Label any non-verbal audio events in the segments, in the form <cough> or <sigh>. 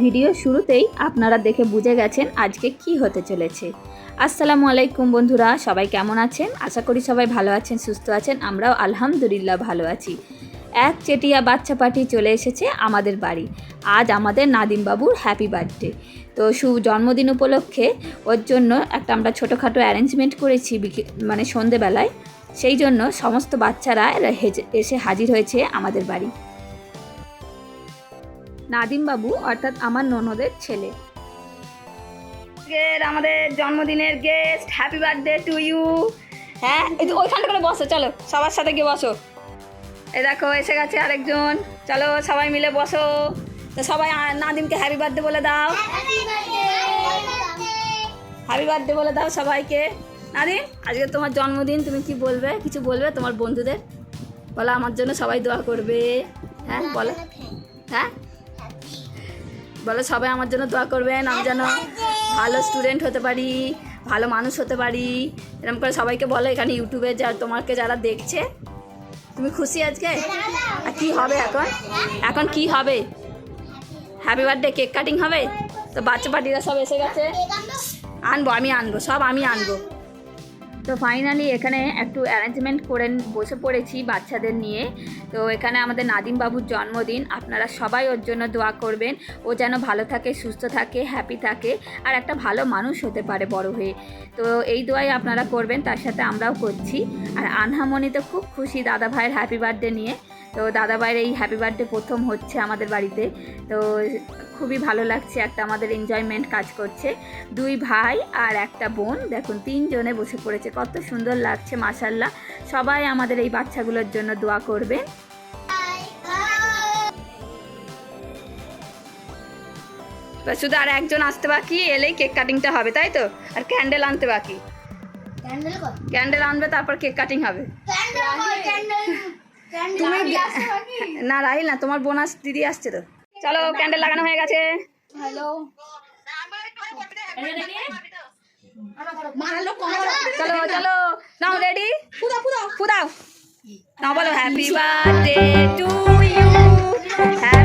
Video শুরুতেই আপনারা দেখে বুঝে গেছেন আজকে কি হতে চলেছে। আসসালামু আলাইকুম বন্ধুরা, সবাই কেমন আছেন? আশা করি সবাই ভালো আছেন, সুস্থ আছেন, আমরাও আলহামদুলিল্লাহ ভালো আছি। এক চেটিয়া বাচ্চা পার্টি চলে এসেছে আমাদের বাড়ি। আজ আমাদের নাদিমবাবুর হ্যাপি বার্থডে তো সু জন্মদিন উপলক্ষে ওর জন্য একটা আমরা ছোটোখাটো অ্যারেঞ্জমেন্ট করেছি মানে সন্ধেবেলায়। সেই জন্য সমস্ত বাচ্চারা এসে হাজির হয়েছে আমাদের বাড়ি। নাদিম বাবু অর্থাৎ আমার ননদের ছেলে। আমাদের জন্মদিনের guest happy birthday to you হ্যাঁ এই তো ওইখানটা করে বসো চলো সবার সাথে গিয়ে বসো। এ দেখো এসে গেছে আরেকজন। চলো সবাই মিলে বসো। তো সবাই নাদিমকে হ্যাপি বার্থডে বলে দাও। হ্যাপি বার্থডে বলে দাও সবাইকে। নাদিম আজকে তোমার জন্মদিন তুমি কি বলবে? কিছু বলবে? তোমার বন্ধুদের? বলো আমার জন্য সবাই দোয়া করবে। হ্যাঁ বলো। হ্যাঁ? বলো, সবাই আমার জন্য দোয়া করবেন, আমি যেন ভালো স্টুডেন্ট হতে পারি, ভালো মানুষ হতে পারি। এরকম করে সবাইকে বলো, এখানে ইউটিউবে যা, তোমাকে যারা দেখছে, তুমি খুশি আজকে? আর কী হবে এখন? এখন কি হবে? হ্যাপি বার্থডে কেক কাটিং হবে? তো বাচ্চা পার্টিরা সব এসে গেছে। আনব, আমি আনব, সব আমি আনব। তো ফাইনালি এখানে একটু অ্যারেঞ্জমেন্ট করে বসে পড়েছি বাচ্চাদের নিয়ে। তো এখানে আমাদের নাদিম বাবুর জন্মদিন। আপনারা সবাই ওর জন্য দোয়া করবেন। ও যেন ভালো থাকে, সুস্থ থাকে হ্যাপি থাকে, আর একটা ভালো মানুষ হতে পারে বড় হয়ে। তো এই দোয়াই আপনারা করবেন, তার সাথে আমরাও করছি। আর আনহামণি তো খুব খুশি দাদা ভাইয়ের হ্যাপি বার্থডে নিয়ে। তো দাদা ভাইয়ের এই হ্যাপি বার্থডে প্রথম হচ্ছে আমাদের বাড়িতে। তো খুবই ভালো লাগছে একটা আমাদের এনজয়মেন্ট কাজ করছে। দুই ভাই আর একটা বোন দেখুন তিনজনে বসে পড়েছে কত সুন্দর লাগছে মাসাল্লাহ সবাই আমাদের এই বাচ্চাগুলোর জন্য দোয়া করবে এবার শুধু আর একজন আসতে বাকি এলেই কেক কাটিংটা হবে তাই তো? আর ক্যান্ডেল আনতে বাকি। ক্যান্ডেল আনবে তারপর কেক কাটিং হবে। তুমি না রাহিল না তোমার বোনাস দিদি আসছে তো। চলো ক্যান্ডেল লাগানো হয়ে গেছে। হ্যালো চলো চলো। নাও রেডি ফুদাও ফুদাও। ফুদাও। নাও বলো happy birthday to you happy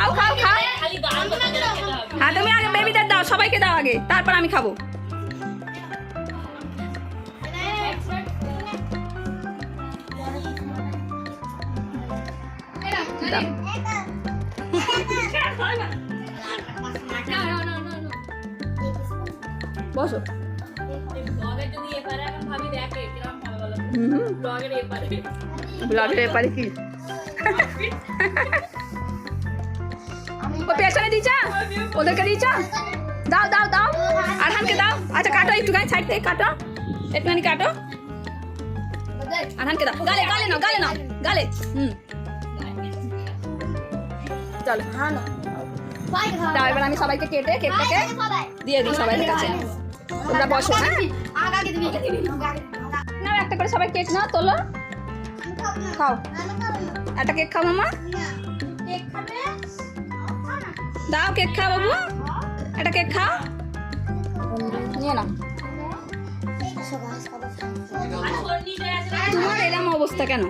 খাও খাও খাও। হ্যাঁ তুমি আগে বেবিদের দাও সবাইকে দাও আগে। তারপর আমি খাব। বসো। ব্লগের ব্যাপারে কি? <laughs> ও পেছনে দিয়েছা ওদেরকে দিয়েছা দাও দাও দাও। আরহানকে দাও। আচ্ছা কাটো একটুখানি সাইড থেকে কাটো। একটুখানি কাটো। আরহানকে দাও। গালে গালে নাও গালে নাও। গালে। হুম। চলো। দাও আমি সবাইকে কেটে কেকটাকে দিয়ে দিই সবাই কাছে। তোমরা বসো হ্যাঁ? নাও, একটা করে সবাই কেক নাও, তোলো। খাও। একটা কেক খাও, মামা। দাও কেক খাও বাবু। একটা কেক খাও। নিয়ে নাও। তোমার এরম অবস্থা কেন?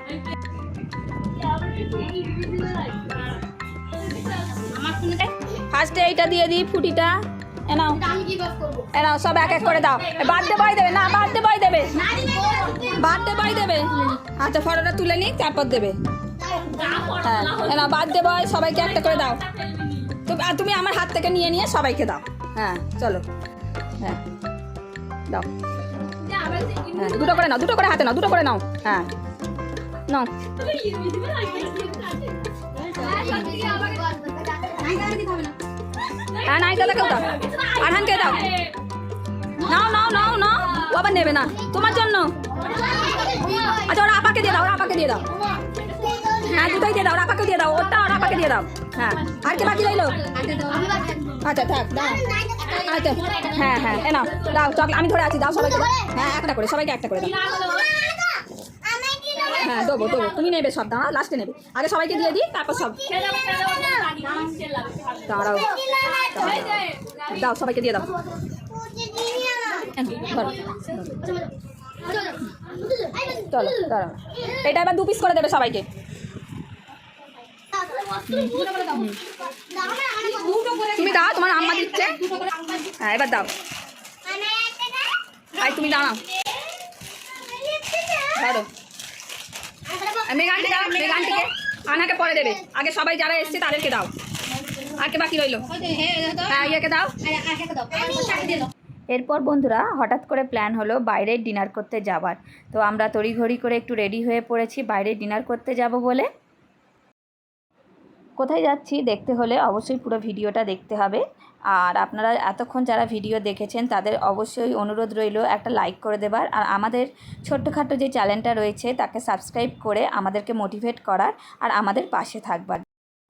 ফার্স্টে এইটা দিয়ে দিই ফুটিটা। এ নাও। আমি কি বাস করব এ নাও, সব এক এক করে দাও। বার্থডে বয় দেবে না, বার্থডে বয় দেবে। বার্থডে বয় দেবে। আচ্ছা ফটোটা তুলে নিই তারপর দেবে। হ্যাঁ এ নাও, বার্থডে বয়, সবাইকে একটা করে দাও। তুমি আর তুমি আমার হাত থেকে নিয়ে নিয়ে সবাইকে দাও। হ্যাঁ চলো। হ্যাঁ দাও। হ্যাঁ দুটো করে নাও, দুটো করে হাতে নাও, দুটো করে নাও। হ্যাঁ নাও। হ্যাঁ নাইকাদাকেও দাও। আরহানকে দাও। নাও নাও নাও নাও। ও আবার নেবে না। তোমার জন্য। আচ্ছা ওরা আপাকে দিয়ে দাও, ওরা আপাকে দিয়ে দাও। হ্যাঁ দুটোই দিয়ে দাও, ওরা আপাকে দিয়ে দাও। ওটা ওরা আপাকে দিয়ে দাও। হ্যাঁ। আর কে বাকি রইল? আচ্ছা থাক দাও আচ্ছা হ্যাঁ হ্যাঁ এ নাও, দাও, চকলেট, আমি ধরে আছি, দাও সবাইকে। হ্যাঁ একটা করে, সবাইকে একটা করে দাও। হ্যাঁ দেবো দেবো, তুমি নেবে সব দাঁড়া লাস্টে নেবে। আগে সবাইকে দিয়ে দিই, তারপর সব। দাঁড়াও। দাও, সবাইকে দিয়ে দাও। চলো দাঁড়াও। এটা এবার দু পিস করে দেবে সবাইকে। তুমি দাও, তোমার আম্মা দিচ্ছে। হ্যাঁ এবার দাও। ভাই, তুমি দাঁড়াও। দাও মেগানটিকে আনাকে পরে দেবে। আগে সবাই যারা এসছে, তাদেরকে দাও। কে বাকি রইল? হ্যাঁ দাও। এরপর বন্ধুরা, হঠাৎ করে প্ল্যান হলো বাইরে ডিনার করতে যাবার তো আমরা তড়িঘড়ি করে একটু রেডি হয়ে পড়েছি বাইরে ডিনার করতে যাব বলে। কোথায় যাচ্ছি দেখতে হলে অবশ্যই পুরো ভিডিওটা দেখতে হবে। আর আপনারা এতক্ষণ যারা ভিডিও দেখেছেন, তাদের অবশ্যই অনুরোধ রইল একটা লাইক করে দেবার। আর আমাদের ছোট্টখাটো যে চ্যানেলটা রয়েছে, তাকে সাবস্ক্রাইব করে আমাদেরকে মোটিভেট করার আর আমাদের পাশে থাকবার।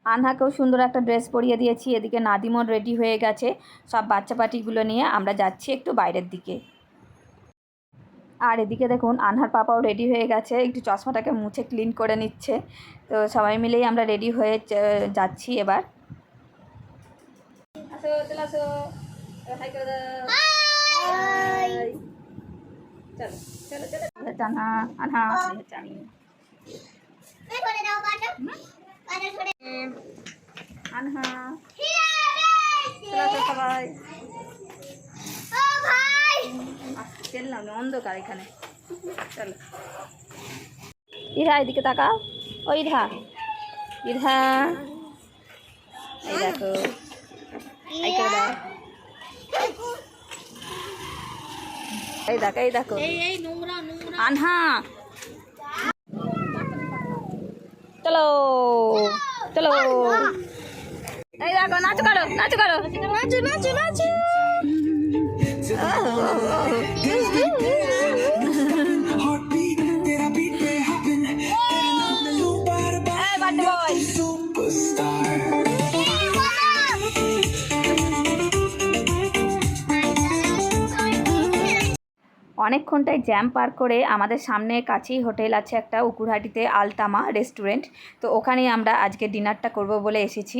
আনহাকেও সুন্দর একটা ড্রেস পরিয়ে দিয়েছি। এদিকে নাদিমন রেডি হয়ে গেছে। সব বাচ্চা পাটিগুলো নিয়ে আমরা যাচ্ছি একটু বাইরের দিকে। আর এদিকে দেখুন আনহার পাপাও রেডি হয়ে গেছে। একটু চশমাটাকে মুছে ক্লিন করে নিচ্ছে। তো সবাই মিলেই আমরা রেডি হয়ে যাচ্ছি এবার। আনহা সবাই। চললাম না অন্ধকার এখানে। চলো। ইরহা এদিকে তাকাও। ও ইরহা। ইরহা। এই দেখো। এই দেখো এই দেখো। আনহা। চলো। চলো। এই দেখো নাচ করো নাচ করো। নাচু নাচু নাচু। Superstar. অনেকক্ষণটাই জ্যাম পার করে আমাদের সামনে কাছেই হোটেল আছে একটা, উকুরহাটিতে আলতামা রেস্টুরেন্ট তো ওখানেই আমরা আজকে ডিনারটা করব বলে এসেছি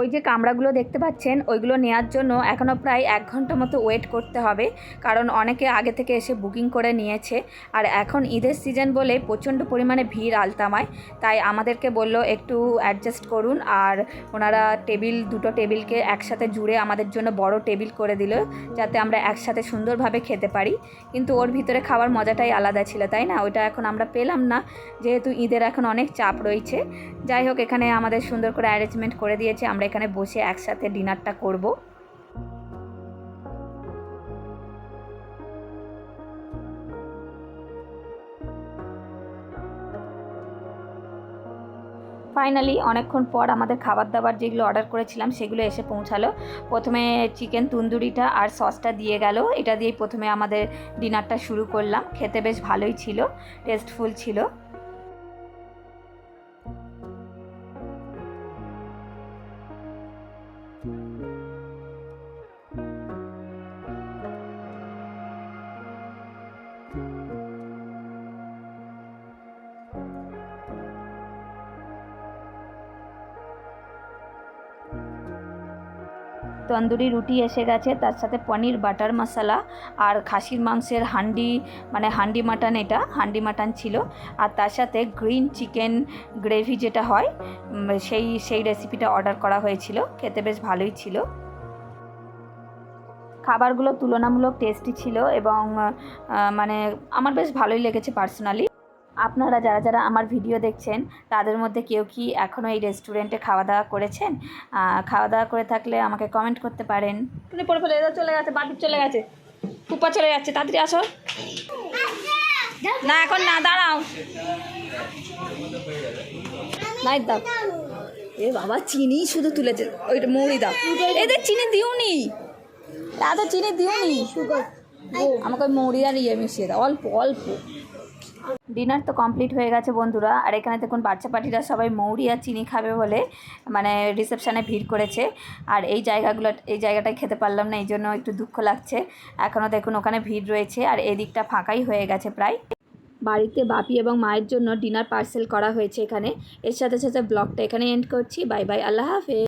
ওই যে কামড়াগুলো দেখতে পাচ্ছেন, ওইগুলো নেওয়ার জন্য এখনও প্রায় এক ঘণ্টা মতো ওয়েট করতে হবে। কারণ অনেকে আগে থেকে এসে বুকিং করে নিয়েছে। আর এখন ঈদের সিজন বলে প্রচণ্ড পরিমাণে ভিড় আলতামায়। তাই আমাদেরকে বলল একটু অ্যাডজাস্ট করুন। আর ওনারা টেবিল দুটো টেবিলকে একসাথে জুড়ে আমাদের জন্য বড় টেবিল করে দিল, যাতে আমরা একসাথে সুন্দরভাবে খেতে পারি। কিন্তু ওর ভিতরে খাওয়ার মজাটাই আলাদা ছিল, তাই না? ওইটা এখন আমরা পেলাম না। যেহেতু ঈদের এখন অনেক চাপ রয়েছে। যাই হোক, এখানে আমাদের সুন্দর করে অ্যারেঞ্জমেন্ট করে দিয়েছে। আমরা এখানে বসে একসাথে ডিনারটা করব। ফাইনালি অনেকক্ষণ পর আমাদের খাবার দাবার যেগুলো অর্ডার করেছিলাম, সেগুলো এসে পৌঁছালো। প্রথমে চিকেন তন্দুরিটা আর সসটা দিয়ে গেল। এটা দিয়েই প্রথমে আমাদের ডিনারটা শুরু করলাম। খেতে বেশ ভালোই ছিল টেস্টফুল ছিল। তন্দুরি রুটি এসে গেছে, তার সাথে পনির, বাটার মশলা আর খাসির মাংসের হান্ডি মানে হান্ডি মাটন এটা, হান্ডি মাটন ছিল। আর তার সাথে গ্রিন চিকেন গ্রেভি যেটা হয় সেই সেই রেসিপিটা অর্ডার করা হয়েছিল, খেতে বেশ ভালোই ছিল। খাবারগুলো তুলনামূলক টেস্টি ছিল এবং মানে আমার বেশ ভালোই লেগেছে পার্সোনালি। আপনারা যারা যারা আমার ভিডিও দেখছেন তাদের মধ্যে কেউ কি এখনও এই রেস্টুরেন্টে খাওয়া দাওয়া করেছেন? খাওয়া দাওয়া করে থাকলে আমাকে কমেন্ট করতে পারেন। পরে ফেলে এরা চলে গেছে বাটির চলে গেছে। কুপা চলে যাচ্ছে তাড়াতাড়ি আসো। না এখন না দাঁড়াও। নাই দাও। এ বাবা চিনি শুধু তুলেছে ওইটা মৌরি দাও। এদের চিনি দিওনি। এত চিনি দিওনি। আমাকে ওই মৌরি আর ইয়ে মিশিয়ে দাও অল্প অল্প। ডিনার তো কমপ্লিট হয়ে গেছে বন্ধুরা। আর এখানে দেখুন, বাচ্চা পার্টিরা সবাই মৌরি আর চিনি খাবে বলে মানে রিসেপশানে ভিড় করেছে। আর এই জায়গাগুলো, এই জায়গাটায় খেতে পারলাম না, এই জন্য একটু দুঃখ লাগছে। এখনও দেখুন, ওখানে ভিড় রয়েছে, আর এদিকটা ফাঁকাই হয়ে গেছে প্রায়। বাড়িতে বাপি এবং মায়ের জন্য ডিনার পার্সেল করা হয়েছে এখানে। এর সাথে সাথে ব্লগটা এখানে এন্ড করছি। বাই বাই আল্লাহ হাফেজ।